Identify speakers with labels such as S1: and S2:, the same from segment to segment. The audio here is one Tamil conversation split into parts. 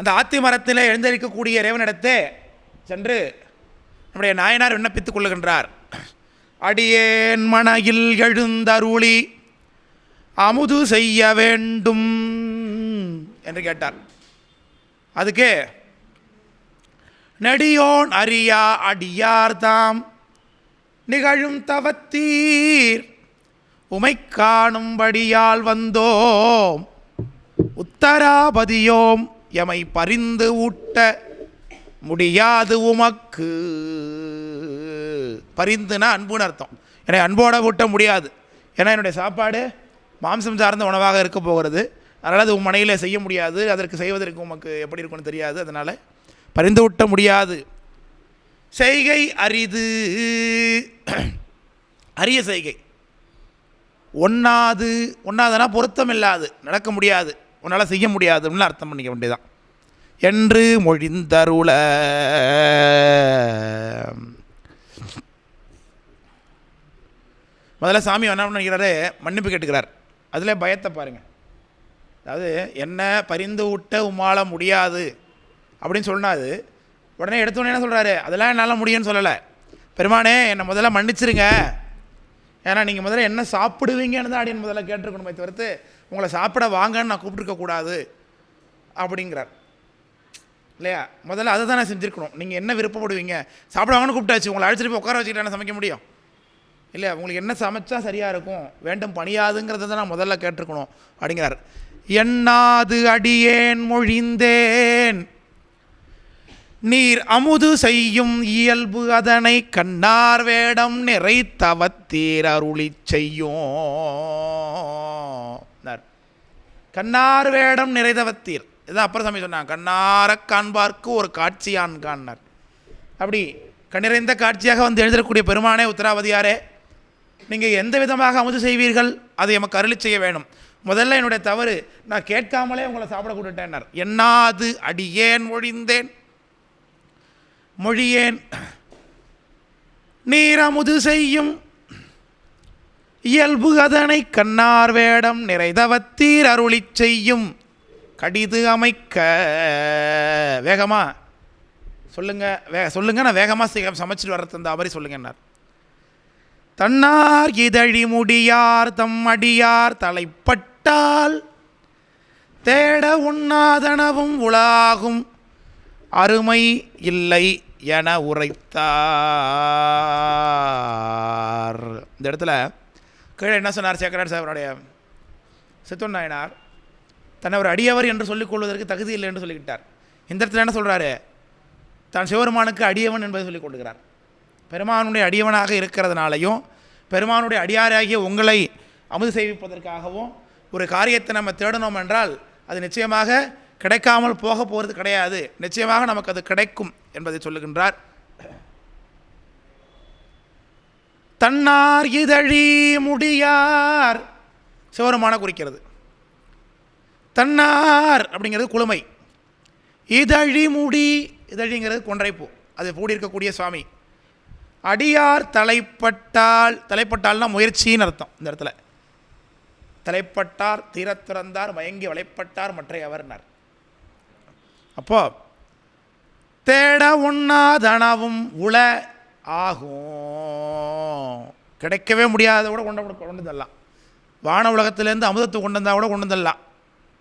S1: அந்த ஆத்தி மரத்தில் எழுந்திருக்கக்கூடிய இறைவனிடத்தே சென்று நம்முடைய நாயனார் விண்ணப்பித்துக் கொள்ளுகின்றார். அடியேன் மனையில் எழுந்தருளி அமுது செய்ய வேண்டும் என்று கேட்டார். அதுக்கு நெடியோன் அறியா அடியார்தாம் நிகழும் தவத்தீர் உமை காணும்படியால் வந்தோம் உத்தராபதியோம் எமை பரிந்து ஊட்ட முடியாது உமக்கு. பரிந்துனா அன்புன்னு அர்த்தம். என்னை அன்போட ஊட்ட முடியாது. ஏன்னா என்னுடைய சாப்பாடு மாம்சம் சார்ந்த உணவாக இருக்க போகிறது. அதனால் அது உன் மனையில் செய்ய முடியாது. அதற்கு செய்வதற்கு உமக்கு எப்படி இருக்கும்னு தெரியாது. அதனால் பரிந்து ஊட்ட முடியாது. செய்கை அரிது. அரிய செய்கை. ஒன்னாது ஒண்ணாதுன்னா பொருத்தம் இல்லாது நடக்க முடியாது. உன்னால் செய்ய முடியாதுன்னு அர்த்தம் பண்ணிக்க வேண்டியதான் என்று மொழிந்தருள முதல்ல சாமி என்ன பண்ணிக்கிறாரு மன்னிப்பு கேட்டுக்கிறார். அதில் பயத்தை பாருங்கள் அதாவது என்ன பரிந்து விட்ட உமாள முடியாது. அப்படின்னு சொன்னாது உடனே எடுத்தோடனே என்ன சொல்கிறாரு அதெல்லாம் என்னால் முடியும்னு சொல்லலை. பெருமானே என்னை முதல்ல மன்னிச்சிருங்க. ஏன்னா நீங்கள் முதல்ல என்ன சாப்பிடுவீங்கன்னு தான் அப்படின்னு முதல்ல கேட்டிருக்கணுமே தவிர்த்து உங்களை சாப்பிட வாங்கன்னு நான் கூப்பிட்டுருக்க கூடாது அப்படிங்கிறார். இல்லையா? முதல்ல அதை தானே செஞ்சுருக்கணும். நீங்கள் என்ன விருப்பப்படுவீங்க? சாப்பிட வாங்கன்னு கூப்பிட்டாச்சு. உங்களை அழைச்சிட்டு போய் உட்கார வச்சுக்கிட்டே சமைக்க முடியும்? இல்லையா? உங்களுக்கு என்ன சமைச்சா சரியாக இருக்கும்? வேண்டும் பணியாதுங்கிறத தான் நான் முதல்ல கேட்டிருக்கணும் அப்படிங்கிறார். எண்ணாது அடியேன் மொழிந்தேன்? நீர் அமுது செய்யும் இயல்பு அதனை கண்ணார் வேடம் நிறைத்தவத்தீர் அருளி செய்யும். கண்ணார் வேடம் நிறைதவத்தீர் இதான் அப்புறம் சாமி சொன்னாங்க. கண்ணார காண்பார்க்கு ஒரு காட்சியான் காண்னார். அப்படி கண்ணிறைந்த காட்சியாக வந்து எழுதக்கூடிய பெருமானே உத்தராவதியாரே நீங்கள் எந்த விதமாக அமுது செய்வீர்கள்? அதை எமக்கு அருளி செய்ய வேணும். முதல்ல என்னுடைய தவறு நான் கேட்காமலே உங்களை சாப்பிட கூட்டுட்டேன்னார். என்னாது அடியேன் மொழிந்தேன் மொழியேன்? நீர் அமுது செய்யும் இயல்பு அதனை கண்ணார் வேடம் நிறைதவத்தீர் அருளிச் செய்யும். கடிது அமைக்க வேகமா. சொல்லுங்க வே சொல்லுங்க நான் வேகமாக செய்ய சமைச்சிட்டு வர்றது இந்த மாதிரி சொல்லுங்கன்னார். தன்னார் இதழி முடியார் தம் அடியார் தலைப்பட்டால் தேட உண்ணாதனவும் உலாகும். அருமை இல்லை என உரைத்தார். இந்த இடத்துல கீழே என்ன சொன்னார் சேக்கரார் சாஹிபனுடைய சித்தன் நாயனார் தன்னை ஒரு அடியவர் என்று சொல்லிக் கொள்வதற்கு தகுதி இல்லை என்று சொல்லிக்கிட்டார். இந்த இடத்துல என்ன சொல்கிறாரு தான் சிவபெருமானுக்கு அடியவன் என்பதை சொல்லிக் கொள்கிறார் பெருமானுடைய அடியவனாக இருக்கிறதுனாலையும் பெருமானுடைய அடியாராகிய உங்களை அமுது செய்விப்பதற்காகவும் ஒரு காரியத்தை நம்ம தேடணும் என்றால் அது நிச்சயமாக கிடைக்காமல் போக போகிறது கிடையாது. நிச்சயமாக நமக்கு அது கிடைக்கும் என்பதை சொல்லுகின்றார். தன்னார் இதழி முடியார். சிவருமான குறிக்கிறது. தன்னார் அப்படிங்கிறது குளுமை. இதழி முடி இதழிங்கிறது கொன்றைப்பூ. அது கூடி இருக்கக்கூடிய சுவாமி. அடியார் தலைப்பட்டால் தலைப்பட்டால்னா முயற்சின்னு அர்த்தம் இந்த இடத்துல. தலைப்பட்டார் தீரத்திறந்தார் மயங்கி வளைப்பட்டார் மற்றையவர்னார் அப்போ தேட உண்ணாதனவும் உள ஆகும். கிடைக்கவே முடியாத கூட கொண்டு கொண்டு தரலாம். வான உலகத்திலேருந்து அமுதத்தை கொண்டு வந்தால் கூட கொண்டு தரலாம்.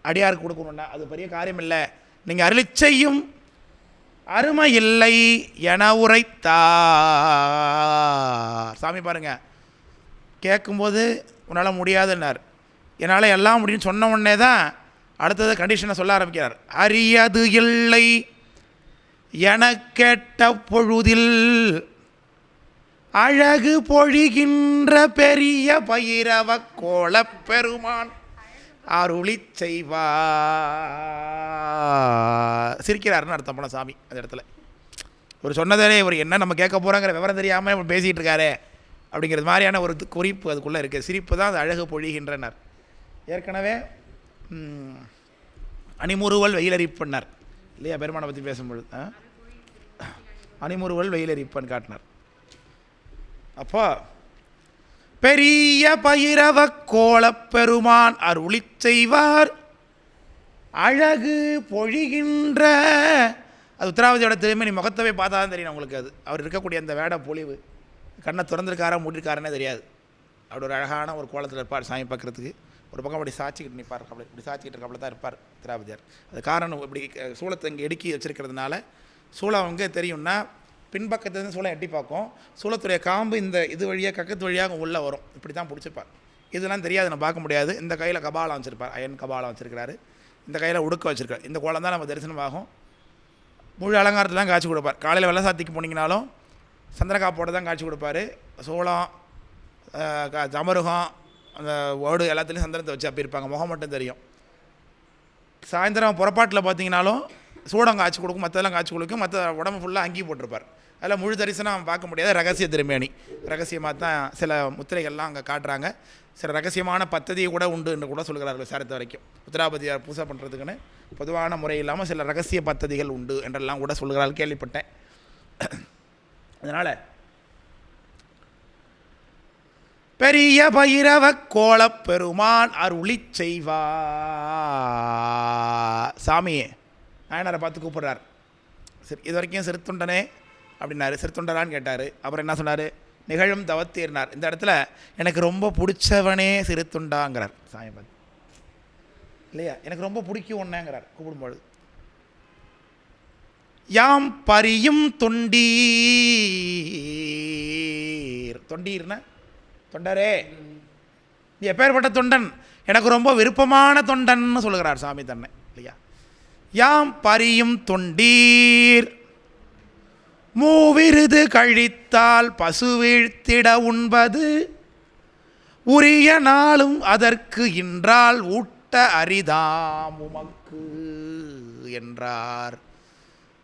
S1: அடியாருக்கு கொடுக்கணும்னா அது பெரிய காரியம் இல்லை. நீங்கள் அருளி செய்யும் அருமை இல்லை என உரைத்தார். சாமி பாருங்கள் கேட்கும்போது உன்னால் முடியாதுன்னார். என்னால் எல்லாம் முடியும்னு சொன்ன உடனே தான் அடுத்தது கண்டிஷனை சொல்ல ஆரம்பிக்கிறார். அரியது இல்லை என கேட்ட பொழுதில் அழகு பொழிகின்ற பெரிய பயிரவ கோலப் பெருமான் அருளி செய்வா. சிரிக்கிறாருன்னு அர்த்தம் போன சாமி அந்த இடத்துல. ஒரு சொன்னதே இவர் என்ன நம்ம கேட்க போகிறோங்கிற விவரம் தெரியாமல் இவர் பேசிகிட்டு இருக்காரே அப்படிங்கிறது மாதிரியான ஒரு குறிப்பு அதுக்குள்ளே இருக்குது சிரிப்பு தான் அது அழகு பொழிகின்றனர். ஏற்கனவே அணிமுறுவல் வெயிலரிப்பன்னார். இல்லையா? பெருமானை பற்றி பேசும்பொழுது அணிமுறுவல் வெயிலரிப்பன் காட்டினார். அப்போ பெரிய பயிரவ கோலப் பெருமான் செய்வார். அழகு பொழிகின்ற அது உத்தராவதியோட திரும்பி நீ முகத்தவே பார்த்தா தான் தெரியும் உங்களுக்கு அது. அவர் இருக்கக்கூடிய அந்த வேட பொழிவு. கண்ணை திறந்திருக்காரா மூடிருக்காருன்னே தெரியாது. அவர் ஒரு அழகான ஒரு கோலத்தில் இருப்பார் சாமி பார்க்குறதுக்கு ஒரு பக்கம் அப்படி சாச்சிக்கிட்டு நிற்பார் அப்படி இப்படி சாச்சிக்கிட்டு இருக்காப்புல தான் இருப்பார் திராவிதியார் அது காரணம் இப்படி சூளத்தை இங்கே இடுக்கி வச்சிருக்கிறதுனால சூளம் அவங்க தெரியும்னா பின்பக்கத்துலேருந்து சூளை எட்டி பார்க்கும். சூளத்துடைய காம்பு இந்த இது வழியாக கக்கத்து வழியாக உள்ளே வரும். இப்படி தான் பிடிச்சிப்பார் இதெல்லாம் தெரியாது நம்ம பார்க்க முடியாது. இந்த கையில் கபாலம் வச்சுருப்பார். அயன் கபாலம் வச்சுருக்கிறாரு. இந்த கையில் உடுக்க வச்சுருக்காரு. இந்த கோலம் தான் நம்ம தரிசனமாகும். முழு அலங்காரத்தில் தான் காட்சி கொடுப்பார். காலையில் வெள்ளை சாத்திக்கு போனீங்கனாலும் சந்திரகாப்போட தான் காட்சி கொடுப்பாரு. சோளம் க- ஜமருகம் அந்த ஓடு எல்லாத்துலேயும் சந்திரத்தை வச்சு அப்படி இருப்பாங்க முகம் மட்டும் தெரியும். சாயந்தரம் புறப்பாட்டில் பார்த்தீங்கனாலும் சூடம் காய்ச்சி கொடுக்கும். மற்றதெல்லாம் காய்ச்சி கொடுக்கும். மற்ற உடம்பு ஃபுல்லாக அங்கி போட்டிருப்பார். அதில் முழு தரிசனம் பார்க்க முடியாத. ரகசிய திருமேனி. ரகசியமாக தான் சில முத்திரைகள்லாம் அங்கே காட்டுறாங்க. சில ரகசியமான பத்ததியை கூட உண்டு என்று கூட சொல்கிறார்கள் சாரத்து வரைக்கும். உத்தராபதியார் பூசை பண்ணுறதுக்குன்னு பொதுவான முறை இல்லாமல் சில ரகசிய பத்ததிகள் உண்டு என்றெல்லாம் கூட சொல்கிறார்கள். கேள்விப்பட்டேன். அதனால் பெரிய பைரவ கோலப் பெருமான் அருளி செய்வா. சாமியே நாயனாரை பார்த்து கூப்பிடுறார். சரி இது வரைக்கும் சிறுத்துண்டனே அப்படின்னாரு. சிறுத்தொண்டரான்னு கேட்டார். அப்புறம் என்ன சொன்னார்? நிகழும் தவத்தீர்னார் இந்த இடத்துல எனக்கு ரொம்ப பிடிச்சவனே சிறுத்துண்டாங்கிறார். சாமி பார்த்து இல்லையா? எனக்கு ரொம்ப பிடிக்கும் ஒன்னேங்கிறார் கூப்பிடும்பொழுது யாம் பரியும் தொண்டீர். தொண்டீர்னா தொண்டரே. நீ எப்பேற்பட்ட தொண்டன்? எனக்கு ரொம்ப விருப்பமான தொண்டன்னு சொல்லுகிறார் சாமி தன்னை. இல்லையா? யாம் பரியும் தொண்டீர். மூவிருது கழித்தால் பசு வீழ்த்திட உண்பது. உரிய நாளும் அதற்கு இன்றால் ஊட்ட அரிதாம் உமக்கு என்றார்.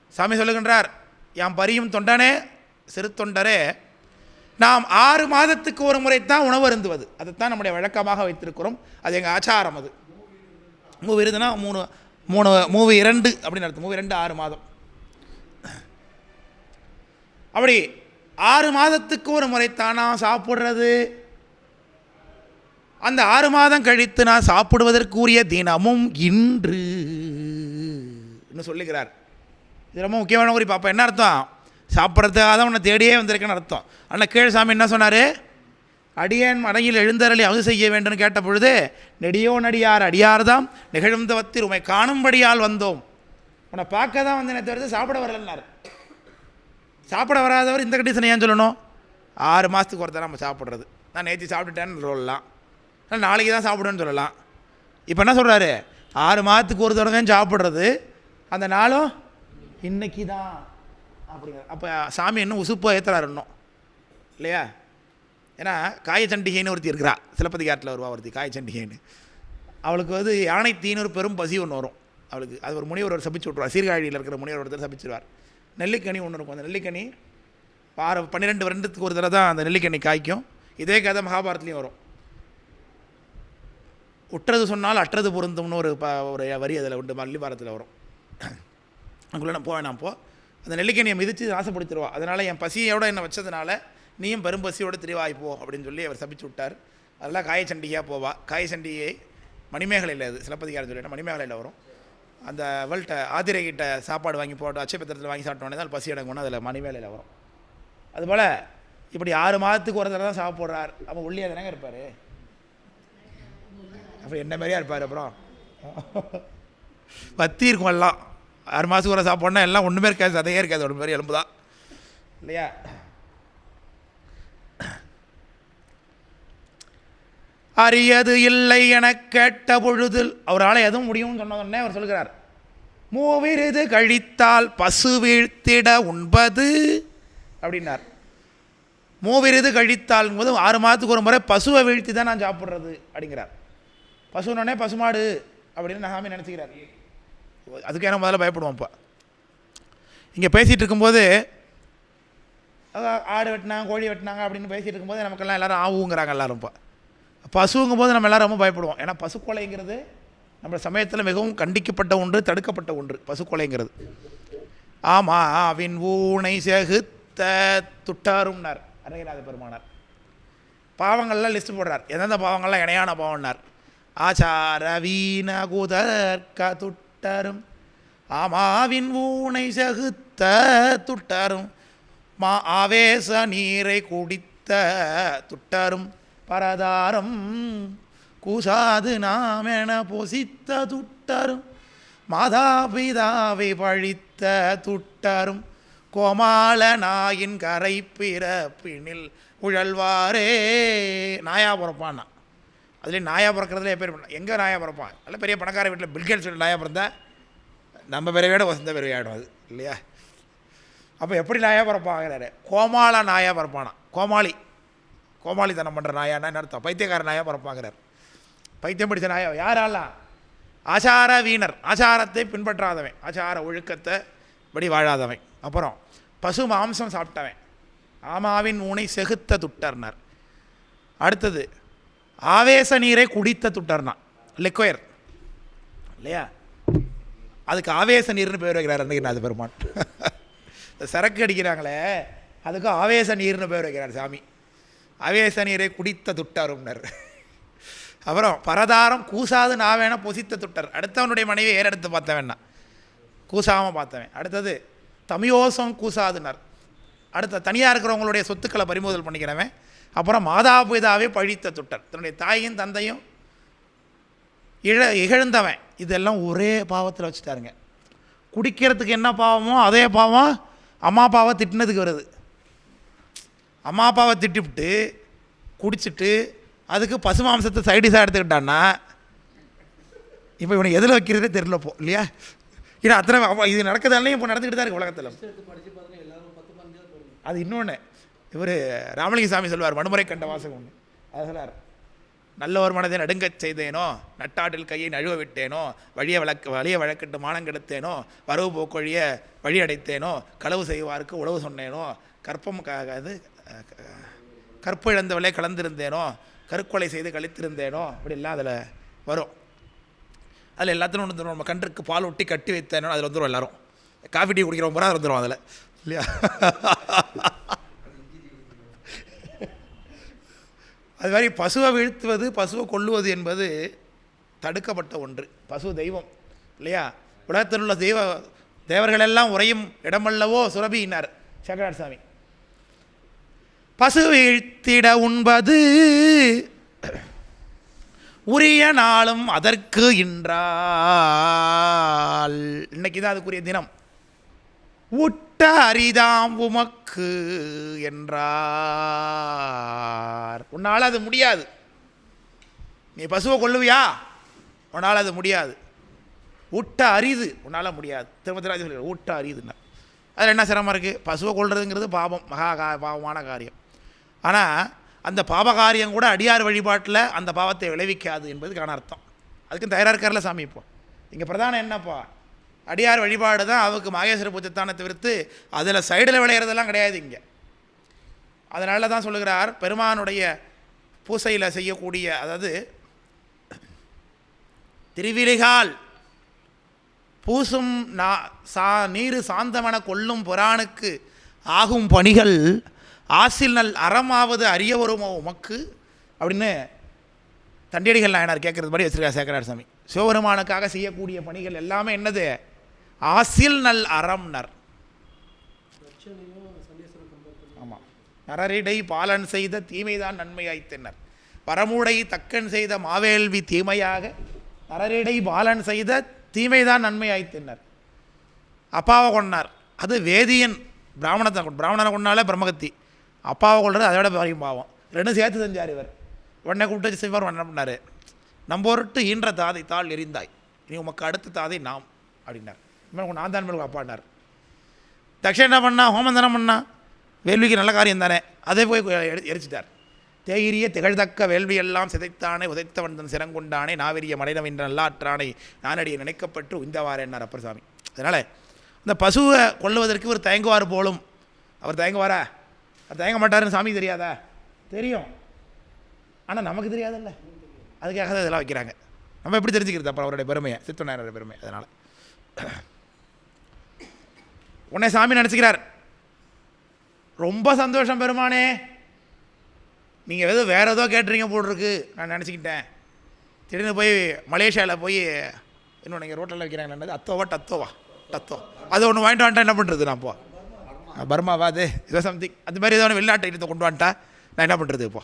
S1: சாமி சொல்லுகின்றார் யாம் பரியும் தொண்டனே சிறு தொண்டரே நாம் ஆறு மாதத்துக்கு ஒரு முறை தான் உணவு அருந்துவது. அதைத்தான் நம்முடைய வழக்கமாக வைத்திருக்கிறோம். அது எங்கள் ஆச்சாரம் அது. மூவி இருந்துன்னா மூணு மூணு மூவி இரண்டு அப்படின்னு அர்த்தம். மூவி ரெண்டு ஆறு மாதம். அப்படி ஆறு மாதத்துக்கு ஒரு முறை தானா சாப்பிட்றது? அந்த ஆறு மாதம் கழித்து நான் சாப்பிடுவதற்குரிய தினமும் இன்று. இன்னும் சொல்லுகிறார். இது ரொம்ப முக்கியமான குறிப்பு. அப்போ என்ன அர்த்தம்? சாப்பிட்றதுக்காக தான் உன்னை தேடியே வந்திருக்கேன்னு அர்த்தம். ஆனால் கீழ்சாமி என்ன சொன்னார்? அடியேன் மடையில் எழுந்தரளி அது செய்ய வேண்டும் கேட்ட பொழுது நெடியோ நடியார் அடியார்தாம் நிகழும் தவத்தில் உமை காணும்படியால் வந்தோம். உன்னை பார்க்க தான் வந்தேனே தவிர்த்து சாப்பிட வரலன்னார். சாப்பிட வராதவர் இந்த கண்டிஷன் ஏன் சொல்லணும்? ஆறு மாதத்துக்கு ஒருத்தர் நம்ம சாப்பிட்றது. நான் நேற்று சாப்பிட்டுட்டேன்னு சொல்லலாம். இல்லை நாளைக்கு தான் சாப்பிடுவேன்னு சொல்லலாம். இப்போ என்ன சொல்கிறாரு ஆறு மாதத்துக்கு ஒரு தடவை சாப்பிட்றது. அந்த நாளும் இன்னைக்கு தான் அப்படிங்கிற அப்போ சாமி இன்னும் உசுப்பாக ஏற்றுறாரு இன்னும். இல்லையா? ஏன்னா காயச்சண்டிகைன்னு ஒருத்தி இருக்கிறா. சிலப்பதிகாரத்தில் வருவா ஒருத்தி காயச்சண்டிகைன்னு. அவளுக்கு வந்து யானை தீனூர் பெரும் பசி ஒன்று வரும். அவளுக்கு அது ஒரு முனிவர் ஒரு சபிச்சு விட்ருவார் சீர்காழியில் இருக்கிற முனிவர் ஒருத்தர் சபிச்சிருவார். நெல்லிக்கனி ஒன்று இருக்கும். அந்த நெல்லிக்கனி வார பன்னிரெண்டு வருடத்துக்கு ஒரு தடவை தான் அந்த நெல்லிக்கனி காய்க்கும். இதே கதை மகாபாரத்லேயும் வரும். உற்றது சொன்னால் அற்றது பொருந்தும்னு ஒரு ப ஒரு வரி அதில் உண்டு மல்லிபாரத்தில் வரும். அங்குள்ள நான் போவேன் நான் போ. அந்த நெல்லிக்கனியை மிதித்து ஆசைப்படுத்திடுவா அதனால் என் பசியோடு என்னை வச்சதுனால நீயும் பெரும் பசியோடு திரிவாய்ப்போ அப்படின்னு சொல்லி அவர் சபிச்சு விட்டார். அதெல்லாம் காயச்சண்டிகையாக போவா. காயச்சண்டிகை மணிமேகலையில் அது சிலப்பதிகாரம் சொல்லிட்டு மணிமேகலையில் வரும். அந்த அவள்கிட்ட ஆதிரைகிட்ட சாப்பாடு வாங்கி போட்டு அச்சபத்திரத்தில் வாங்கி சாப்பிட்டோன்னே தான் பசி அடங்கணும் அதில் மணிமேலையில் வரும். அதுபோல் இப்படி ஆறு மாதத்துக்கு ஒரு தடவை தான் சாப்பிட்றார். அப்போ உள்ளியாக தானே இருப்பார்? அப்போ என்ன மாதிரியா இருப்பார் அப்புறம்? பத்தி இருக்கும் எல்லாம். ஆறு மாதத்துக்கு ஒரு சாப்பிட்னா எல்லாம் ஒன்றுமே இருக்காது சதையே இருக்காது. ஒன்று மாதிரி எலும்பு தான் இல்லையா? அரியது இல்லை என கேட்ட பொழுதில் அவரால் எதுவும் முடியும்னு சொன்னதுன்னே அவர் சொல்கிறார். மூவிருது கழித்தால் பசு வீழ்த்திட உண்பது அப்படின்னார். மூவிருது கழித்தால் போது ஆறு மாதத்துக்கு ஒரு முறை பசுவை வீழ்த்தி தான் நான் சாப்பிட்றது அப்படிங்கிறார். பசுனோடனே பசுமாடு அப்படின்னு நான் சாமி நினச்சிக்கிறார். அதுக்கு என்ன முதல்ல பயப்படுவோம் இப்போ இங்கே பேசிகிட்டு இருக்கும்போது அதான் ஆடு வெட்டினாங்க கோழி வெட்டினாங்க அப்படின்னு பேசிகிட்டு இருக்கும்போது நமக்கெல்லாம் எல்லாரும் ஆவுங்கிறாங்க எல்லாரும் இப்போ. பசுங்கும் போது நம்ம எல்லாரும் ரொம்ப பயப்படுவோம். ஏன்னா பசு கொலைங்கிறது நம்ம சமயத்தில் மிகவும் கண்டிக்கப்பட்ட ஒன்று தடுக்கப்பட்ட ஒன்று பசு கொலைங்கிறது ஆமா அவின் ஊனை செகுத்த துட்டாரும்னார் அருகைநாத பெருமானார். பாவங்கள்லாம் லிஸ்ட் போடுறார். எந்தெந்த பாவங்கள்லாம் இணையான பாவம்னார்? ஆச்சார வீண குதர்க்க துட்டரும் ஆமாவின் ஊனை செகுத்த துட்டரும் மா ஆவேச நீரை குடித்த துட்டரும் பரதாரம் கூசாது நாமென பொசித்த துட்டரும் மாதாபிதாவை பழித்த துட்டரும் கோமாள நாயின் கரை பிறப்பினில் உழல்வாரே. நாயா பிறப்பான்னா? அதுலேயும் நாயா பிறக்கிறதுல பேர் எங்கே நாயா பிறப்பான் நல்ல பெரிய பணக்கார வீட்டில் பில்கேட்ஸ் வீட்டில் நாயா பிறந்தா? நம்ம பிறவையோட வசந்த பிறவையாடும் அது இல்லையா? அப்போ எப்படி நாயா பிறப்பாங்கிறாரு? கோமாள நாயா பிறப்பானா? கோமாளி. கோமாளித்தனம் பண்ணுற நாயானா என்ன அர்த்தம் பைத்தியக்கார நாயாக பிறப்பாங்கிறார் பைத்தியம் பிடிச்ச நாயா யாரெல்லாம்? ஆச்சார வீணர். ஆச்சாரத்தை பின்பற்றாதவன். ஆச்சார ஒழுக்கத்தை படி வாழாதவன் அப்புறம் பசு மாம்சம் சாப்பிட்டவன். ஆமாவின் ஊனை செகுத்த துட்டர்னார். அடுத்தது ஆவேச நீரை குடித்த துட்டர்னா லிக்வயர் இல்லையா? அதுக்கு ஆவேச நீர்னு பேர் வைக்கிறார். அன்னைக்கு பெருமான் இந்த சரக்கு அடிக்கிறாங்களே அதுக்கு ஆவேச நீர்னு பேர் வைக்கிறார் சாமி. அவேச நீரை குடித்த துட்டாரும்னர் அப்புறம் பரதாரம் கூசாது நான் பொசித்த துட்டர். அடுத்தவனுடைய மனைவி ஏறெடுத்து பார்த்தவன்னா கூசாமல் பார்த்தவன். அடுத்தது தமியோசம் கூசாதுனர். அடுத்த தனியாக இருக்கிறவங்களுடைய சொத்துக்களை பறிமுதல் பண்ணிக்கிறவன். அப்புறம் மாதாபிதாவே பழித்த துட்டர். தன்னுடைய தாயும் தந்தையும் இழ இகழ்ந்தவன். இதெல்லாம் ஒரே பாவத்தில் வச்சுட்டாருங்க. குடிக்கிறதுக்கு என்ன பாவமோ அதே பாவம் அம்மா அப்பாவை திட்டினதுக்கு வருது. அம்மா அப்பாவை திட்டிவிட்டு குடிச்சிட்டு அதுக்கு பசு மாம்சத்தை சைடிஸாக எடுத்துக்கிட்டான்னா இப்போ இவனை எதில் வைக்கிறதே தெரியல போ இல்லையா? ஏன்னா அத்தனை அப்ப இது நடக்கிறதாலையும் இப்போ நடந்துக்கிட்டு தான் இருக்கு உலகத்தில். அது இன்னொன்று இவர் ராமலிங்க சாமி சொல்வார் வன்முறை கண்ட வாசகம் ஒன்று அது சொல்லார் நல்ல ஒரு மனதை நடுங்கச் செய்தேனோ நட்டாட்டில் கையை நழுவ விட்டேனோ வழிய வழக்கு வழிய வழக்கிட்டு மானம் கெடுத்தேனோ வரவு போக்கொழிய வழி அடைத்தேனோ களவு செய்வாருக்கு உழவு சொன்னேனோ கற்பம் அது கற்பு இழந்தவளே கலந்திருந்தேனோ? கருக்கொலை செய்து கழித்திருந்தேனோ? அப்படிலாம் அதில் வரும். அதில் எல்லாத்திலும் வந்துடும் நம்ம கன்றுக்கு பால் ஒட்டி கட்டி வைத்தேனோ அதில் வந்துடும் எல்லாரும். காஃபி டீ குடிக்கிறவங்க பூரா அதில் வந்துடும் அதில். இல்லையா? அது மாதிரி பசுவை வீழ்த்துவது பசுவை கொல்லுவது என்பது தடுக்கப்பட்ட ஒன்று. பசு தெய்வம். இல்லையா? உலகத்தில் உள்ள தெய்வ தேவர்களெல்லாம் உறையும் இடமல்லவோ சுரபியினார் சேகரார் சாமி. பசு வீழ்த்திட உண்பது. உரிய நாளும் அதற்கு இன்றால். இன்னைக்கு தான் அதுக்குரிய தினம். ஊட்ட அரிதாம் உமக்கு என்றார். உன்னால் அது முடியாது. நீ பசுவை கொள்ளுவியா உன்னால் அது முடியாது. ஊட்ட அரிது. உன்னால் முடியாது. திருமத்திராஜ் சொல்லி ஊட்ட அரிதுன்னா அதில் என்ன சிரமம் இருக்குது பசுவை கொள்றதுங்கிறது பாவம். மகா கா பாவமான காரியம். ஆனால் அந்த பாபகாரியம் கூட அடியார் வழிபாட்டில் அந்த பாவத்தை விளைவிக்காது என்பதுக்கான அர்த்தம். அதுக்கும் தயாராக இருக்கார்ல சாமி இப்போ. இங்கே பிரதானம் என்னப்பா? அடியார் வழிபாடு தான் அவருக்கு மாகேஸ்வர பூஜைத்தானே தவிர்த்து அதில் சைடில் விளையிறதெல்லாம் கிடையாது இங்கே. அதனால தான் சொல்லுகிறார் பெருமானுடைய பூசையில் செய்யக்கூடிய அதாவது திருவிழிகால் பூசும் நா சா நீர் சாந்தமன கொள்ளும் புறானுக்கு ஆகும் பணிகள் ஆசில் நல் அறமாவது அறிய வருமோ உமக்கு? அப்படின்னு தண்டியடிகள் நாயனார் கேட்குறது மாதிரி வச்சிருக்கார் சேகரார் சாமி. சிவபெருமானுக்காக செய்யக்கூடிய பணிகள் எல்லாமே என்னது? ஆசில் நல் அறம்னர். ஆமாம் நரரிடை பாலன் செய்த தீமைதான் நன்மையாய்த்தனர் பரமுடை தக்கன் செய்த மாவேள்வி தீமையாக நரரிடை பாலன் செய்த தீமைதான் நன்மையாய்த்தனர் அப்பாவை கொண்டார் அது வேதியன். பிராமணத்தை பிராமணனை கொண்டாலே பிரம்மகத்தி. அப்பாவை கொள்வது அதை விட பாரியும் பாவம். ரெண்டும் சேர்த்து செஞ்சார் இவர். உடனே கூப்பிட்டு சிவர் என்ன பண்ணார்? நம்பொருட்டு ஈன்ற தாதை தாள் எரிந்தாய். நீ உமக்கு அடுத்த தாதை நாம் அப்படின்னார். இனிமேல் நான் தான் மேலே அப்பாண்டார் தக்ஷன் என்ன பண்ணா? ஹோமந்தனம் பண்ணா? வேள்விக்கு நல்ல காரியம் தானே. அதே போய் எரி- எரிச்சிட்டார். தேயிரிய திகழ்தக்க வேள்வி எல்லாம் சிதைத்தானே உதைத்தவன் தன் சிறங்குண்டானே நாவெறிய என்ற நல்லாற்றானை நானடியை நினைக்கப்பட்டு உய்ந்தவாரேன்னார் அப்பர் சாமி. அதனால் இந்த பசுவை கொல்லுவதற்கு இவர் தயங்குவார் போலும். அவர் தயங்குவாரா? தயங்க மாட்டாருன்னு சாமி தெரியாதா? தெரியும். ஆனால் நமக்கு தெரியாதுல்ல. அதுக்காக தான் இதெல்லாம் வைக்கிறாங்க. நம்ம எப்படி தெரிஞ்சுக்கிறது? அப்புறம் அவருடைய பெருமையை சித்தநாயனோட பெருமை அதனால். உன்னை சாமி நினச்சிக்கிறார். ரொம்ப சந்தோஷம் பெருமானே. நீங்கள் எதோ வேறு ஏதோ கேட்டுறீங்க போட்டிருக்கு நான் நினச்சிக்கிட்டேன். திடீர்னு போய் மலேசியாவில் போய் இன்னொன்று நீங்கள் ரோட்டில் வைக்கிறாங்க என்னது? அத்தோவா டத்தோவா டத்தோ. அது ஒன்று வாங்கிட்டு வந்துட்டா என்ன பண்ணுறது நான் இப்போ பர்மாவா அது ஏதோ சம்திங் அந்த மாதிரி ஏதோ ஒன்று வெளிநாட்டு இடத்தை கொண்டு வந்துட்டா. நான் என்ன பண்ணுறது இப்போ?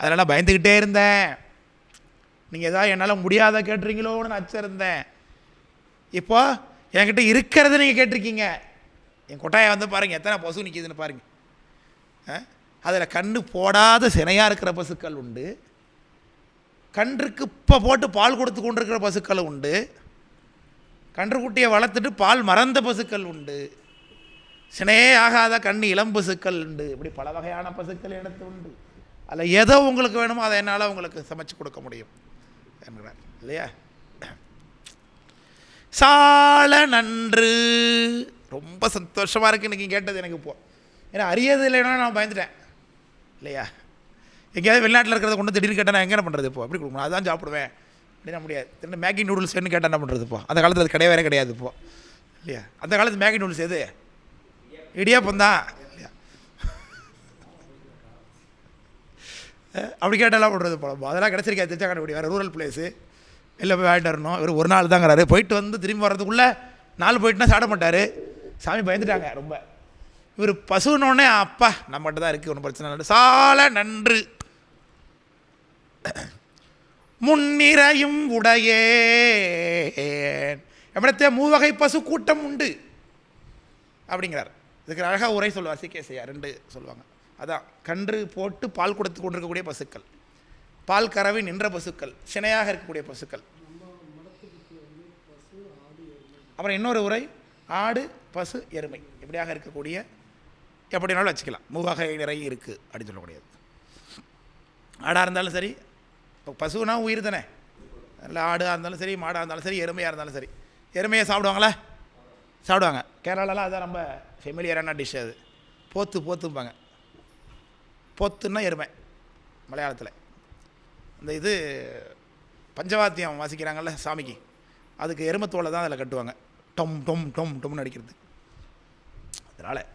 S1: அதனால் பயந்துக்கிட்டே இருந்தேன். நீங்கள் எதாவது என்னால் முடியாத கேட்டுறீங்களோன்னு நான் அச்சம் இருந்தேன் இப்போ என்கிட்ட இருக்கிறத நீங்கள் கேட்டிருக்கீங்க. என் கொட்டாயை வந்து பாருங்கள் எத்தனை பசு நிற்கிதுன்னு பாருங்கள் அதில் கண்ணு போடாத சினையாக இருக்கிற பசுக்கள் உண்டு. கன்றுக்கு இப்போ போட்டு பால் கொடுத்து கொண்டிருக்கிற பசுக்கள் உண்டு. கன்றுக்குட்டியை வளர்த்துட்டு பால் மறந்த பசுக்கள் உண்டு. சினையே ஆகாத கண்ணு இளம் பசுக்கள் உண்டு. இப்படி பல வகையான பசுக்கள் எடுத்து உண்டு. அதில் எதோ உங்களுக்கு வேணுமோ அதை என்னால் உங்களுக்கு சமைச்சு கொடுக்க முடியும் என்கிறார். இல்லையா? சால நன்று. ரொம்ப சந்தோஷமாக இருக்குது இன்றைக்கி கேட்டது எனக்கு இப்போ. ஏன்னா அறியது இல்லைன்னா நான் பயந்துட்டேன். இல்லையா? எங்கேயாவது வெளிநாட்டில் இருக்கிறத கொண்டு திடீர்னு கேட்டால் நான் எங்கே என்ன பண்ணுறது இப்போ? அப்படி கொடுக்கணும். அதான் சாப்பிடுவேன். அப்படின்னா முடியாது. திடீர்னு மேகி நூடுல்ஸ் வேணும்னு கேட்டால் என்ன பண்ணுறது இப்போ? அந்த காலத்தில் அது கிடையவே கிடையாது இப்போ. இல்லையா? அந்த காலத்து மேகி நூடுல்ஸ் எது? இடியாப்பம் தான் இல்லையா அப்படி கேட்டாலாம் பண்ணுறது போல. அதெல்லாம் கிடச்சிருக்கா திருச்சா கண்டுபிடி. வேறு ரூரல் பிளேஸு வெளில போய் வாங்கிட்டு வரணும். இவர் ஒரு நாள் தாங்கிறாரு. போயிட்டு வந்து திரும்பி வர்றதுக்குள்ளே நாள் போயிட்டுனா சாட மாட்டார். சாமி பயந்துட்டாங்க ரொம்ப. இவர் பசுனோடனே அப்பா நம்மகிட்ட தான் இருக்குது ஒன்றும் பிரச்சனை இல்லை. சால நன்று. முன்னிறையும் உடையேன். எவ்விடத்தே மூவகை பசு கூட்டம் உண்டு. அப்படிங்கிறார். இதுக்கு அழகாக உரை சொல்லுவார். சிகேசையா ரெண்டு சொல்லுவாங்க. அதான் கன்று போட்டு பால் கொடுத்து கொண்டிருக்கக்கூடிய பசுக்கள். பால் கறவை நின்ற பசுக்கள். சினையாக இருக்கக்கூடிய பசுக்கள். அப்புறம் இன்னொரு உரை ஆடு பசு எருமை. இப்படியாக இருக்கக்கூடிய எப்படினாலும் வச்சுக்கலாம். மூவகை நிறை இருக்குது அப்படின்னு சொல்லக்கூடியது ஆடாக இருந்தாலும் சரி இப்போ பசுனா உயிர் தானே. இல்லை ஆடாக இருந்தாலும் சரி மாடாக இருந்தாலும் சரி எருமையாக இருந்தாலும் சரி. எருமையை சாப்பிடுவாங்களா? சாப்பிடுவாங்க. கேரளாலலாம் அதுதான் ரொம்ப ஃபெமிலியரான டிஷ் அது. போத்து போத்தும்பாங்க. போத்துன்னா எருமை மலையாளத்தில். இந்த இது பஞ்சவாத்தியம் வாசிக்கிறாங்கல்ல சாமிக்கு. அதுக்கு எருமத்தோலை தான் அதில் கட்டுவாங்க. டொம் டொம் டொம் டொம்னு அடிக்கிறது. அதனால்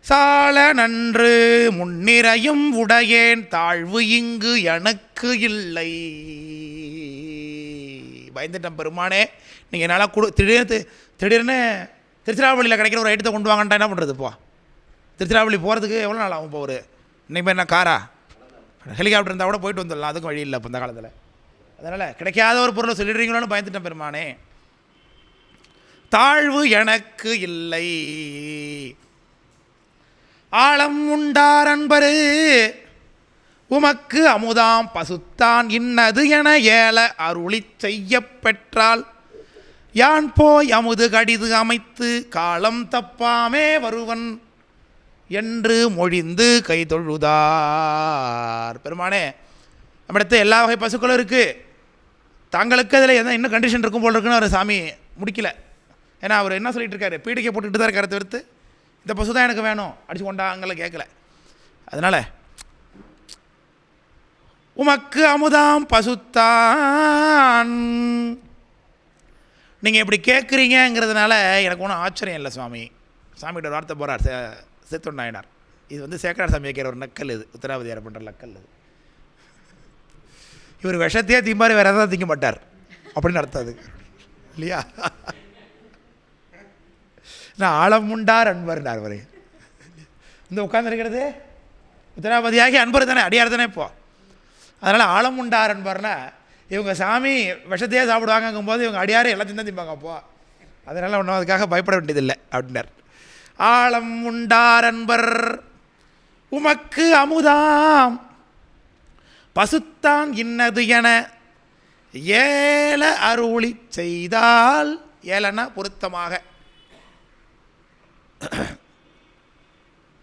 S1: சால நன்று முன்னிறையும் உடையேன் தாழ்வு இங்கு எனக்கு இல்லை. பயந்துட்டேன் பெருமானே. நீங்கள் என்னால் கொடு திடீர்னு திடீர்னு திருச்சிராப்பள்ளியில் கிடைக்கிற ஒரு ஐட்டத்தை கொண்டு வாங்கன்ட்டா என்ன பண்ணுறதுப்பா திருச்சிராப்பள்ளி போகிறதுக்கு எவ்வளோ நாள் ஆகும் போகிற ஒரு? என்ன காரா? ஹெலிகாப்டர் இருந்தால் கூட போயிட்டு வந்துடலாம் அதுக்கும் வழி இல்லை இப்போ இந்த காலத்தில். அதனால் கிடைக்காத ஒரு பொருளை சொல்லிடுறீங்களோன்னு பயந்துட்டேன் பெருமானே. தாழ்வு எனக்கு இல்லை. ஆழம் உண்டார் அன்பரு. உமக்கு அமுதாம் பசுத்தான் இன்னது என ஏல அருளிச் செய்ய பெற்றால் யான் போய் அமுது கடிது அமைத்து காலம் தப்பாமே வருவன் என்று மொழிந்து கை தொழுதார். பெருமானே நம்மிடத்து எல்லா வகை பசுக்களும் இருக்குது தங்களுக்கு அதில் என்ன இன்னும் கண்டிஷன் இருக்கும் போல் இருக்குன்னு அவர் சாமி முடிக்கல. ஏன்னா அவர் என்ன சொல்லிட்டு இருக்காரு? பீடிக்கை போட்டுக்கிட்டு தான் இருக்காரு தவிர்த்து. இந்த பசு தான் எனக்கு வேணும். அடிச்சு கொண்டாங்கல கேட்கல. அதனால் உமக்கு அமுதாம் பசுத்தான். நீங்கள் இப்படி கேட்குறீங்கிறதுனால எனக்கு ஒன்றும் ஆச்சரியம் இல்லை சுவாமி. சாமிகிட்ட ஒரு வார்த்தை போகிறார் சே சேத்தொண்டாயினார் இது வந்து சேக்கரார் சாமி வைக்கிற ஒரு நக்கல் இது உத்தராவதியார் பண்ணுற நக்கல் இது. இவர் விஷத்தையே திம்பாரு வேறு எதாவது திங்க மாட்டார். அப்படின்னு அர்த்தம் அது. இல்லையா? நான் ஆழமுண்டார் அன்பர்னார் அவரு. இந்த உட்காந்துருக்கிறது உத்தராபதியாகி அன்பர் தானே அடியார் தானே இப்போ? அதனால் ஆழம் உண்டார் இவங்க சாமி விஷத்தையே சாப்பிடுவாங்கங்கும் போது இவங்க அடியாரே எல்லாத்தையும் தான் திம்பாங்க அப்போ. அதனால் ஒன்றும் அதுக்காக பயப்பட வேண்டியதில்லை அப்படின்னார். ஆழம் உண்டார் அன்பர் உமக்கு அமுதாம் பசுத்தான் இன்னது என ஏல அருளி செய்தால் ஏலனா பொருத்தமாக.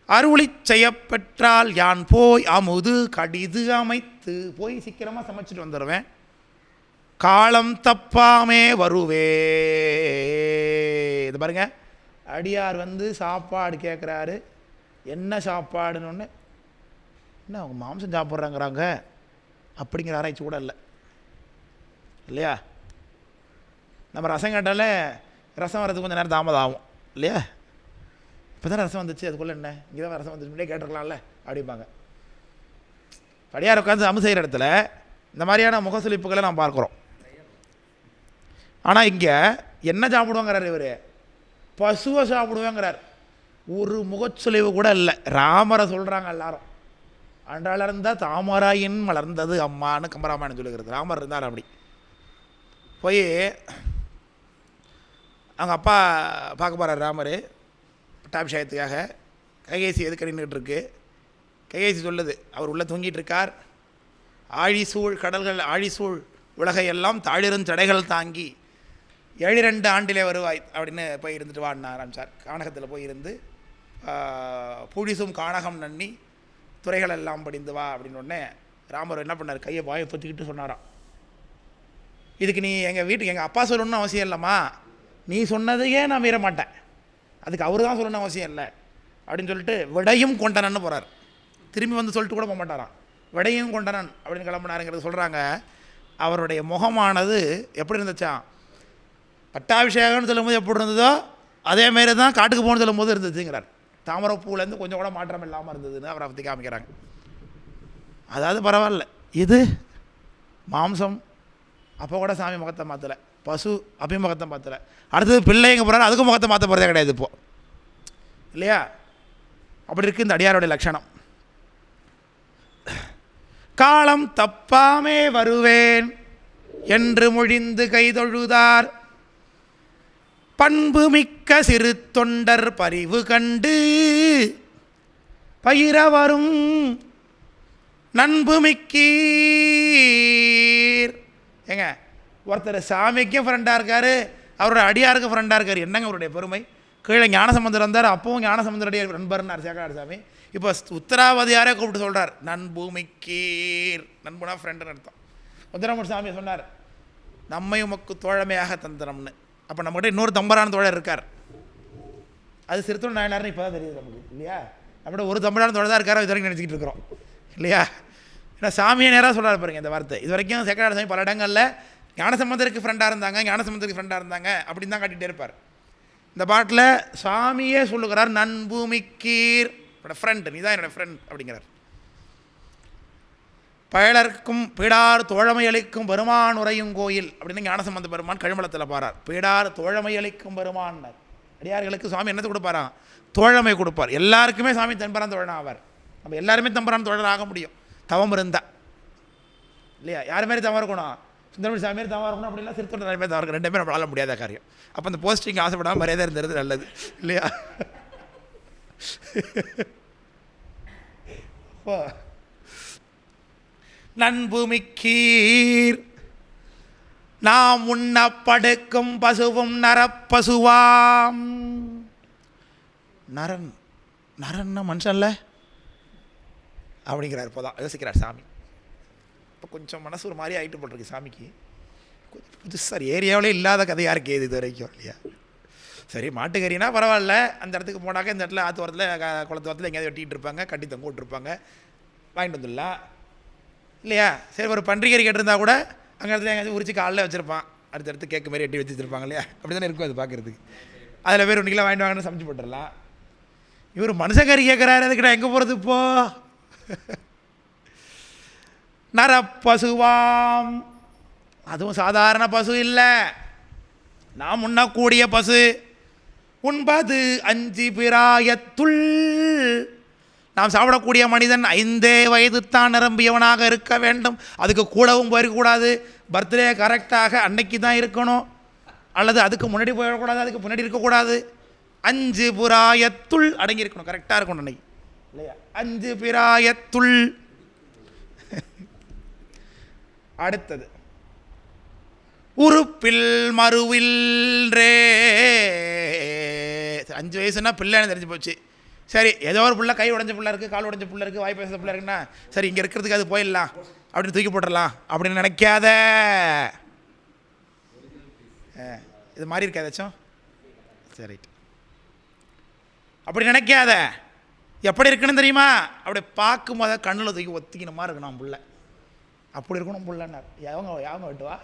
S1: அருளி செய்யப்பெற்றால் யான் போய் அமுது கடிது அமைத்து போய் சீக்கிரமாக சமைச்சிட்டு வந்துடுவேன் காலம் தப்பாமே வருவே. இது பாருங்க. அடியார் வந்து சாப்பாடு கேட்குறாரு என்ன சாப்பாடுன்னு? ஒன்று என்ன அவங்க மாம்சம் சாப்பிட்றாங்கிறாங்க? அப்படிங்கிற ஆராய்ச்சி கூட இல்லை. இல்லையா? நம்ம ரசம் கேட்டாலே ரசம் வரதுக்கு கொஞ்சம் நேரம் தாமதம் ஆகும். இல்லையா? இப்போ தான் ரசம் வந்துச்சு. அதுக்குள்ளே என்ன? இங்கே தான் ரசம் வந்துச்சு. முன்னாடியே கேட்டிருக்கலாம்ல? அப்படிம்பாங்க. அடியார் உட்காந்து அமு செய்கிற இடத்துல இந்த மாதிரியான முகசுளிப்புகளை நாம் பார்க்குறோம். ஆனால் இங்கே என்ன சாப்பிடுவோங்கிறார் இவர்? பசுவை சாப்பிடுவேங்கிறார். ஒரு முகச்சுளிவு கூட இல்லை. ராமரை சொல்கிறாங்க எல்லாரும். அன்றளர்ந்த தாமராயின் மலர்ந்தது அம்மான்னு கம்பராமாயணம் சொல்லுகிறது. ராமர் இருந்தார் அப்படி. போய் அவங்க அப்பா பார்க்க போகிறார் ராமர். பட்டாபிஷேகத்துக்காக. கைகேசி எதுக்கு நின்றுட்டு இருக்கு? கைகேசி சொல்லுது. அவர் உள்ளே தூங்கிட்டு இருக்கார் ஆழிசூழ் கடல்கள் ஆழிசூழ் உலகையெல்லாம் தாழிரும் தடைகள் தாங்கி ஏழிரண்டு ஆண்டிலே வருவாய் அப்படின்னு போய் இருந்துட்டு வாடினா ஆரம்பிச்சார். கானகத்தில் போய் இருந்து புழிசும் கானகம் நன்னி துறைகள் எல்லாம் படிந்து வா அப்படின்னு உடனே ராமர் என்ன பண்ணார்? கையை வாயை பொத்திக்கிட்டு சொன்னாராம். இதுக்கு நீ எங்கள் வீட்டுக்கு எங்கள் அப்பா சொல்லணும்னு அவசியம் இல்லைம்மா. நீ சொன்னதையே நான் மீற மாட்டேன் அதுக்கு அவர் தான் சொல்லணும்னு அவசியம் இல்லை. அப்படின்னு சொல்லிட்டு விடையும் கொண்டனன்னு போகிறார் திரும்பி வந்து சொல்லிட்டு கூட போக மாட்டாரான் விடையும் கொண்டனன் அப்படின்னு கிளம்புனாருங்கிறது சொல்கிறாங்க அவருடைய முகமானது எப்படி இருந்துச்சான் பட்டாபிஷேகம்னு சொல்லும்போது எப்படி இருந்ததோ அதேமாரி தான் காட்டுக்கு போகணும்னு சொல்லும்போது இருந்துச்சுங்கிறார். தாமரைப்பூலேருந்து கொஞ்சம் கூட மாற்றம் இல்லாமல் இருந்ததுன்னு அவரை பற்றி காமிக்கிறாங்க. அதாவது பரவாயில்ல. இது மாம்சம் அப்போ கூட சாமி முகத்தை மாற்றலை பசு அப்பயும் முகத்தை மாற்றலை அடுத்தது பிள்ளைங்க போகிறாரு அதுக்கும் முகத்தை மாற்ற போகிறதே கிடையாது இப்போது இல்லையா? அப்படி இருக்குது இந்த அடியாருடைய லட்சணம். காலம் தப்பாமே வருவேன் என்று மொழிந்து கைதொழுதார். பண்பு மிக்க சிறு தொண்டர் பரிவு கண்டு பயிர வரும் நண்பு மிக்கீர். ஏங்க ஒருத்தர் சாமிக்கும் ஃப்ரெண்டாக இருக்கார் அவரோட அடியாருக்கு ஃப்ரெண்டாக இருக்கார். என்னங்க அவருடைய பெருமை? கீழே ஞானசம்பந்தர் வந்தார் அப்பவும் ஞானசம்பந்தர் அடியார் நண்பர்னார் சேகராடு சாமி. இப்போ உத்தராவதியாரே கூப்பிட்டு சொல்கிறார் நண்பூமிக்கீர் நண்புனா ஃப்ரெண்டுன்னு அர்த்தம். உத்தரமூர் சாமி சொன்னார் நம்மை உமக்கு தோழமையாக தந்திரம்னு. அப்போ நம்மகிட்ட இன்னொரு தம்பரான தோழர் இருக்கார். அது சிறுத்தொழில் நாயனார்னு இப்போ தான் தெரியுது நமக்கு இல்லையா? நம்மகிட்ட ஒரு தம்பரான தோழர் தான் இருக்காரோ இது வரைக்கும் நினச்சிக்கிட்டு இருக்கிறோம் இல்லையா? ஏன்னா சாமியை நேராக சொல்கிறார் பாருங்க இந்த வார்த்தை. இது வரைக்கும் சேக்கராட சாமி பல இடங்களில் ஞானசம்பந்தருக்கு ஃப்ரெண்டாக இருந்தாங்க ஞானசம்பந்தருக்கு ஃப்ரெண்டாக இருந்தாங்க அப்படின்னு தான் காட்டிகிட்டே இருப்பார். இந்த பாட்டில் சாமியே சொல்லுகிறார் நண்பூமிக்கீர் என்னோட ஃப்ரெண்டு நீ தான் என்னோட ஃப்ரெண்ட் அப்படிங்கிறார். பயலர்க்கும் பீடார் தோழமை அளிக்கும் பெருமான் உரையும் கோயில் அப்படின்னு ஞானசம்பந்த பெருமான் கழுமலத்தில் பாரார் பீடார் தோழமை அளிக்கும் பெருமான்னார். அடியார்களுக்கு சுவாமி என்னத்தை கொடுப்பாராம்? தோழமை கொடுப்பார். எல்லாருக்குமே சாமி தன்பரான் தோழன் ஆவார். நம்ம எல்லாருமே தம்பரான் தோழர் ஆக முடியும். தவம் இருந்தா. இல்லையா? யார் மாரி தவம் இருக்கணும்? சுந்தரமணி சாமி மாரி தவம் இருக்கணும் அப்படிலாம் சிறுத்தொண்டர் நிறைய பேர் தவம் இருக்கும் ரெண்டுமே நம்மளால முடியாத காரியம். அப்போ அந்த போஸ்டிங் ஆசைப்படாமல் மரியாதை இருந்தது நல்லது. இல்லையா? நண்புமிக்கீர் நாம் உண்ணப்படுக்கும் பசுவும் நரப்பசுவாம். நரன் நரன்னா மனுஷன்ல? அப்படிங்கிறார் இப்போ தான் யோசிக்கிறார் சாமி. இப்போ கொஞ்சம் மனசு ஒரு மாதிரி ஆகிட்டு போட்டிருக்கு சாமிக்கு. புதுசாக ஏரியாவிலே இல்லாத கதையாக இருக்குது இது இது வரைக்கும் இல்லையா? சரி மாட்டுக்கறினா பரவாயில்ல. அந்த இடத்துக்கு போனாக்க இந்த இடத்துல ஆற்று வரத்தில் குளத்து வரத்தில் எங்கேயாவது வெட்டிகிட்டு இருப்பாங்க கட்டி தொங்க விட்டுருப்பாங்க வாங்கிட்டு வந்துடலாம். இல்லையா? சரி ஒரு பன்றிக்கறி கேட்டிருந்தா கூட அங்கே இடத்துல எங்கேயாவது உரிச்சு காலைல வச்சுருப்பான். அடுத்தடுத்து கேக்கு மாதிரி எட்டி வச்சுருப்பாங்க இல்லையா? அப்படி தானே இருக்கும் அது பார்க்குறதுக்கு அதில் பேர் ஒன்று கிலோ வாங்கிட்டு வாங்கன்னு சமைச்சு போட்டுடலாம். இவர் மனுஷக்கறி கேட்குறாரு அதுக்கிட்ட எங்கே போகிறது இப்போ? நரப்பசுவாம் அதுவும் சாதாரண பசு இல்லை. நாம் உண்ணக்கூடிய பசு. உண்பது அஞ்சு பிராயத்துள். நாம் சாப்பிடக்கூடிய மனிதன் ஐந்தே வயது தான் நிரம்பியவனாக இருக்க வேண்டும். அதுக்கு கூடவும் போயிருக்கக்கூடாது. பர்த்டே கரெக்டாக அன்னைக்கு தான் இருக்கணும். அல்லது அதுக்கு முன்னாடி போயிடக்கூடாது அதுக்கு முன்னாடி இருக்கக்கூடாது. அஞ்சு புராயத்துள் அடங்கி இருக்கணும் கரெக்டாக இருக்கணும் அன்னைக்கு. இல்லையா? அஞ்சு பிராயத்துள். அடுத்தது. உறுப்பில் மறுவில்ரே அஞ்சு வயசுனா பிள்ளைன்னு தெரிஞ்சு போச்சு. சரி ஏதோ ஒரு பிள்ளை கை உடஞ்ச பிள்ளை இருக்குது கால் உடஞ்ச பிள்ளை இருக்குது வாய் பேசுகிற பிள்ளை இருக்குன்னா சரி இங்கே இருக்கிறதுக்கு அது போயிடலாம். அப்படின்னு தூக்கி போட்டுடலாம். அப்படின்னு நினைக்காத. இது மாதிரி இருக்கா ஏதாச்சும்? சரி அப்படி நினைக்காத. எப்படி இருக்குன்னு தெரியுமா? அப்படி பார்க்கும்போது கண்ணில் தூக்கி ஒத்திக்கின மாதிரி இருக்கணும் புள்ள. அப்படி இருக்கணும் புள்ளன்னார். எவங்க யாவங்க வெட்டுவா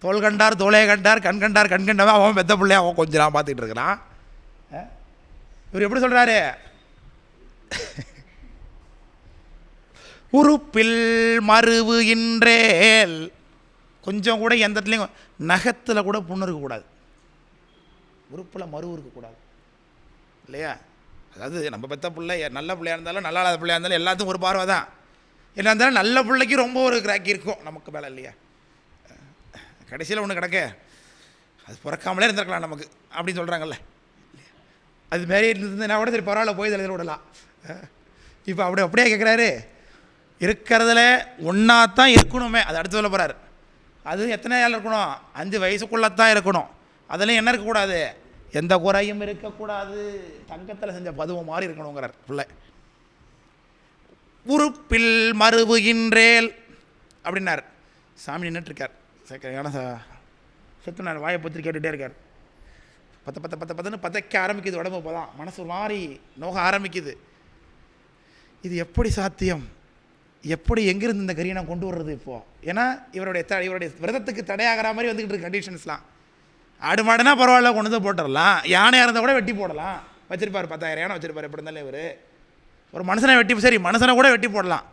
S1: தோல் கண்டார் தோலே கண்டார் கண் கண்டார் கண் கண்டவன் அவன் பெத்த பிள்ளைய அவன் கொஞ்ச நான் பார்த்துக்கிட்டு இருக்கிறான். ஆ? இவர் எப்படி சொல்கிறாரு உறுப்பில் மருவு இன்றேல். கொஞ்சம் கூட எந்த இடத்துலையும் நகத்தில் கூட புண்ணு இருக்கக்கூடாது. உறுப்பில் மருவு இருக்கக்கூடாது. இல்லையா? அதாவது நம்ம பெத்த பிள்ளை நல்ல பிள்ளையா இருந்தாலும் நல்லா இல்லாத பிள்ளையாக இருந்தாலும் எல்லாத்துக்கும் ஒரு பார்வை தான். என்ன இருந்தாலும் நல்ல பிள்ளைக்கு ரொம்ப ஒரு கிராக்கி இருக்கும். நமக்கு மேலே இல்லையா? கடைசியில் ஒன்று கிடக்க. அது பிறக்காமலே இருந்திருக்கலாம் நமக்கு அப்படின்னு சொல்கிறாங்கல்ல அது மாரி இருந்ததுன்னா கூட சரி பரவாயில்ல போய் எழுதி விடலாம். இப்போ அப்படி அப்படியே கேட்குறாரு இருக்கிறதுல ஒன்றா தான் இருக்கணுமே. அது அடுத்து சொல்ல போகிறார் அது எத்தனை நாள் இருக்கணும்? அஞ்சு வயசுக்குள்ளே தான் இருக்கணும். அதெல்லாம் என்ன இருக்கக்கூடாது? எந்த குறையும் இருக்கக்கூடாது. தங்கத்தில் செஞ்ச பதுவம் மாதிரி இருக்கணுங்கிறார் பிள்ளை. உறுப்பில் மறுவுகின்றேல் அப்படின்னார். சாமி நின்றுட்டுருக்கார் சரியான சா செத்து நான் வாயை பத்திரி கேட்டுகிட்டே இருக்கார். பத்த பத்த பத்த பத்தனு பதைக்க ஆரம்பிக்குது உடம்பு இப்போ தான் மனசு மாறி நோக ஆரம்பிக்குது. இது எப்படி சாத்தியம்? எப்படி எங்கேருந்து இந்த கரியை நான் கொண்டு வர்றது இப்போது ஏன்னா இவருடைய த இவருடைய விரதத்துக்கு தடையாகிற மாதிரி வந்துக்கிட்டு இருக்க கண்டிஷன்ஸ்லாம் ஆடு மாடுனா பரவாயில்ல கொண்டு வந்து போட்டுடலாம். யானையாக இருந்தால் கூட வெட்டி போடலாம். வச்சிருப்பார் பத்தாயிரம் யானை வச்சிருப்பார் எப்படி இருந்தாலும் இவர். ஒரு மனுஷனை வெட்டி சரி மனுஷனை கூட வெட்டி போடலாம்.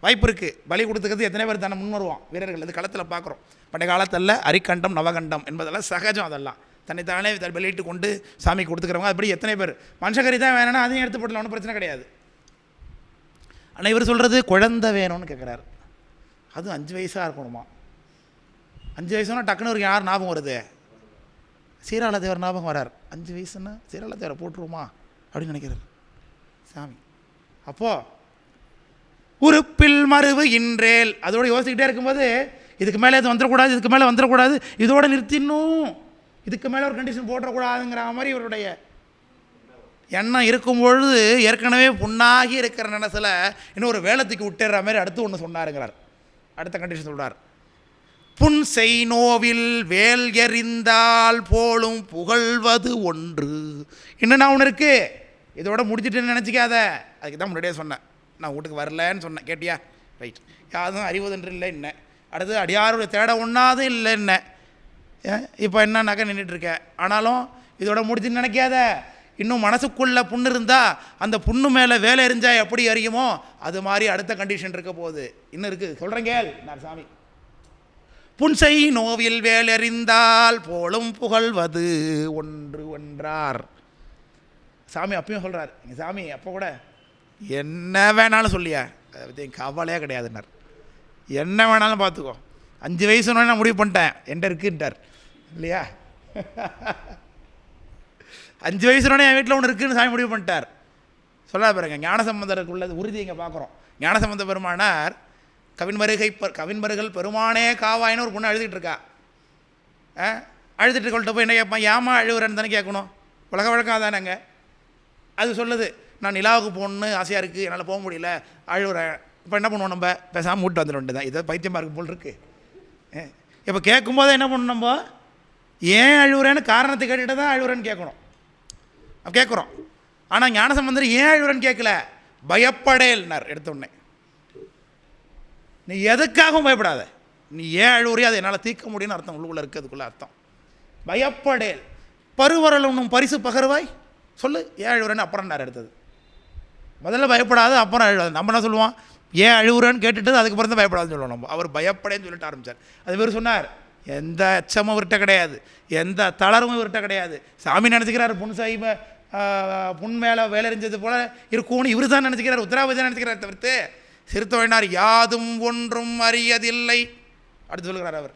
S1: வாய்ப்பு இருக்குது பலி கொடுத்துக்கிறது எத்தனை பேர் தானே முன் வருவோம் வீரர்கள் அது களத்தில் பார்க்குறோம் பண்டைய காலத்தில் அரிக்கண்டம் நவகண்டம் என்பதெல்லாம் சகஜம் அதெல்லாம். தன்னைத்தானே த- வெளியிட்டு கொண்டு சாமி கொடுத்துக்கிறவங்க அப்படி எத்தனை பேர். மனுஷகரி தான் வேணும்னா அதையும் எடுத்து போடலாம் ஒன்றும் பிரச்சனை கிடையாது. ஆனால் இவர் சொல்கிறது குழந்தை வேணும்னு கேட்குறாரு அதுவும் அஞ்சு வயசாக இருக்கணுமா? அஞ்சு வயசுனா டக்குன்னு ஒரு யார் ஞாபகம் வருது? சீரால தேவர் ஞாபகம் வரார். அஞ்சு வயசுன்னா சீரால தேவரை போட்டுருவோமா? அப்படின்னு நினைக்கிறார். சாமி. அப்போது உறுப்பில் மறுவு இன்றேல். அதோடு யோசிச்சுக்கிட்டே இருக்கும்போது இதுக்கு மேலே இது வந்துடக்கூடாது இதுக்கு மேலே வந்துடக்கூடாது இதோடு நிறுத்திடணும். இதுக்கு மேலே ஒரு கண்டிஷன் போடக்கூடாதுங்கிற மாதிரி இவருடைய எண்ணம் இருக்கும் பொழுது ஏற்கனவே புண்ணாகி இருக்கிற நினசில் இன்னும் ஒரு வேலத்துக்கு விட்டுற மாதிரி அடுத்து ஒன்று சொன்னாருங்கிறார். அடுத்த கண்டிஷன் சொல்கிறார் புன் செய் நோவில் வேல் எறிந்தால் போலும் புகழ்வது ஒன்று. இன்னும் நான் ஒன்று இருக்குது இதோட முடிச்சிட்டுன்னு நினச்சிக்காத. அதுக்கு தான் முன்னாடியே சொன்னேன். நான் வீட்டுக்கு வரலன்னு சொன்னேன். கேட்டியா? ரைட் யாரும் அறிவதென்று இல்லை என்ன? அடுத்து அடியாருடைய தேட ஒன்றாவது இல்லை என்ன? இப்போ என்னன்னாக்கா நின்றுட்டுருக்க ஆனாலும் இதோட முடிச்சுன்னு நினைக்காத. இன்னும் மனசுக்குள்ளே புண்ணு இருந்தால் அந்த புண்ணு மேலே வேலை எரிஞ்சால் எப்படி அறியுமோ அது மாதிரி அடுத்த கண்டிஷன் இருக்க போகுது. இன்னும் இருக்குது சொல்கிறேன் கேள் நான் சாமி புன்சை நோவில் வேலெறிந்தால் போலும் புகழ்வது ஒன்று ஒன்றார். சாமி அப்பயும் சொல்கிறார் எங்கள் சாமி அப்போ கூட என்ன வேணாலும் சொல்லியா? அதை பற்றி என் கவலையே கிடையாதுன்னார். என்ன வேணாலும் பார்த்துக்கோ. அஞ்சு வயசு நான் முடிவு பண்ணிட்டேன். என்கிட்ட இருக்குன்ட்டார். இல்லையா? அஞ்சு வயசுனோட என் வீட்டில் ஒன்று இருக்குன்னு சாமி முடிவு பண்ணிட்டார். சொல்லாத பாருங்க ஞானசம்பந்தருக்குள்ளது உறுதி இங்கே பார்க்குறோம். ஞானசம்பந்த பெருமானார் கவின்மருகை பெ கவின்மருகள் பெருமானே காவாயின்னு ஒரு பொண்ணு அழுதுகிட்டு இருக்கா. ஆ? அழுதுட்டு கொள்கிட்ட போய் என்ன கேட்பான்? ஏமா அழுகுறேன்னு தானே கேட்கணும். உலக வழக்கம் தானேங்க அது சொல்லுது. நான் நிலாவுக்கு போகணுன்னு ஆசையாக இருக்குது என்னால் போக முடியல அழுகிறேன் இப்போ என்ன பண்ணுவோம் நம்ம? பேசாமல் விட்டு வந்துட வேண்டியதான் இதை பைத்தியமாக இருக்கு போல் இருக்கு. இப்போ கேட்கும்போது என்ன பண்ணணும் நம்ம? ஏன் அழுகுறேன்னு காரணத்தை கேட்டுட்டு தான் அழுகுறேன்னு கேட்கணும். கேட்குறோம். ஆனால் ஞானசம்பந்தர் ஏன் அழுகுறேன்னு கேட்கல? பயப்படேல்னார் எடுத்த உடனே. நீ எதுக்காகவும் பயப்படாத. நீ ஏன் அழுவுறியோ அதை என்னால் தீர்க்க முடியும்னு அர்த்தம் உள்ளுக்குள்ளே இருக்கிறதுக்குள்ள அர்த்தம். பயப்படேல். பருவரல் ஒன்றும் பரிசு பகர்வாய்? சொல்லு ஏன் அப்புறம் அப்புறம்னார் எடுத்தது. முதல்ல பயப்படாது அப்புறம் அழுவாது நம்ம என்ன சொல்லுவோம்? ஏன் அழுகுறேன்னு கேட்டுட்டு அதுக்கப்புறம் தான் பயப்படாதுன்னு சொல்லுவோம் நம்ம. அவர் பயப்படேன்னு சொல்லிட்டு ஆரம்பித்தார் அது பேர் சொன்னார் எந்த அச்சமும் இவர்கிட்ட கிடையாது. எந்த தளர்வும் இவர்கிட்ட கிடையாது. சாமி நினச்சிக்கிறார் புன் சாஹிப புன் மேலே வேலறிஞ்சது போல இருக்கும்னு இவர் தான் நினச்சிக்கிறார் உத்தராபதி தான் நினச்சிக்கிறார் தவிர்த்து சிறுத்தொழினார் யாதும் ஒன்றும் அறியதில்லை. அடுத்து சொல்கிறார் அவர்.